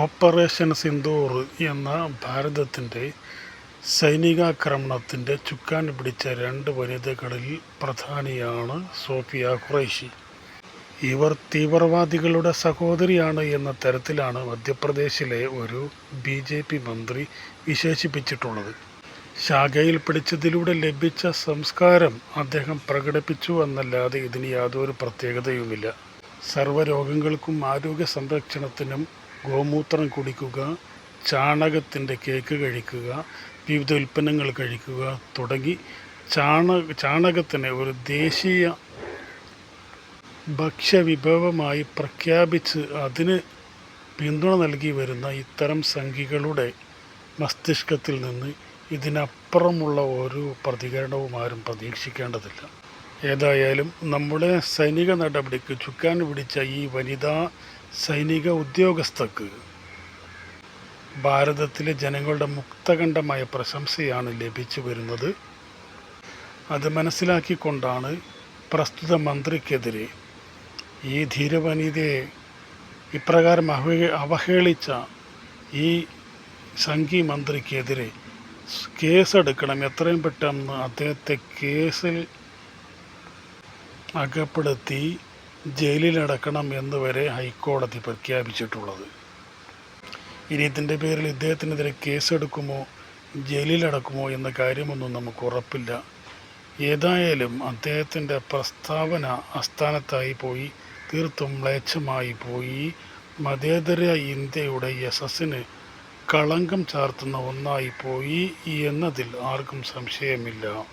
Operation Sindoor എന്ന ഭാരതത്തിന്റെ സൈനികാക്രമണത്തിന്റെ ചുക്കാൻ പിടിച്ച രണ്ട് വനിതകളിൽ പ്രധാനിയാണ് സോഫിയ ഖുറൈഷി. ഇവർ തീവ്രവാദികളുടെ സഹോദരിയാണ് എന്ന തരത്തിലാണ് മധ്യപ്രദേശിലെ ഒരു ബി. ജെ. പി മന്ത്രി വിശേഷിപ്പിച്ചിട്ടുള്ളത്. ശാഖയിൽ പിടിച്ചതിലൂടെ ലഭിച്ച സംസ്കാരം അദ്ദേഹം പ്രകടിപ്പിച്ചു എന്നല്ലാതെ ഇതിന് യാതൊരു പ്രത്യേകതയുമില്ല. സർവരോഗങ്ങൾക്കും ആരോഗ്യസംരക്ഷണത്തിനും ഗോമൂത്രം കുടിക്കുക, ചാണകത്തിന്റെ കേക്ക് കഴിക്കുക, വിവിധ ഉൽപ്പന്നങ്ങൾ കഴിക്കുക തുടങ്ങി ചാണ ചാണകത്തിനെ ഒരു ദേശീയ ഭക്ഷ്യവിഭവമായി പ്രഖ്യാപിച്ച് അതിന് പിന്തുണ നൽകി വരുന്ന ഇത്തരം സംഖികളുടെ മസ്തിഷ്കത്തിൽ നിന്ന് ഇതിനപ്പുറമുള്ള ഒരു പ്രതികരണവും ആരും പ്രതീക്ഷിക്കേണ്ടതില്ല. ഏതായാലും നമ്മുടെ സൈനിക നടപടിക്ക് ചുക്കാൻ പിടിച്ച ഈ വനിതാ സൈനിക ഉദ്യോഗസ്ഥക്ക് ഭാരതത്തിലെ ജനങ്ങളുടെ മുക്തകണ്ഠമായ പ്രശംസയാണ് ലഭിച്ചു വരുന്നത്. അത് മനസ്സിലാക്കിക്കൊണ്ടാണ് പ്രസ്തുത മന്ത്രിക്കെതിരെ, ഈ ധീരവനിതയെ ഇപ്രകാരം അവഹേളിച്ച ഈ സംഘി മന്ത്രിക്കെതിരെ കേസെടുക്കണം, എത്രയും പെട്ടെന്ന് അദ്ദേഹത്തെ കേസിൽ അകപ്പെടുത്തി ജയിലിലടക്കണം എന്ന് വരെ ഹൈക്കോടതി പ്രഖ്യാപിച്ചിട്ടുള്ളത്. ഇനി ഇതിന്റെ പേരിൽ ഇദ്ദേഹത്തിനെതിരെ കേസെടുക്കുമോ ജയിലിലടക്കുമോ എന്ന കാര്യമൊന്നും നമുക്ക് ഉറപ്പില്ല. ഏതായാലും അദ്ദേഹത്തിന്റെ പ്രസ്താവന അസ്ഥാനത്തായി പോയി, തീർത്തും മ്ലേച്ഛമായി പോയി, മതേതര ഇന്ത്യയുടെ യശസ്സിന് കളങ്കം ചാർത്തുന്ന ഒന്നായി പോയി എന്നതിൽ ആർക്കും സംശയമില്ല.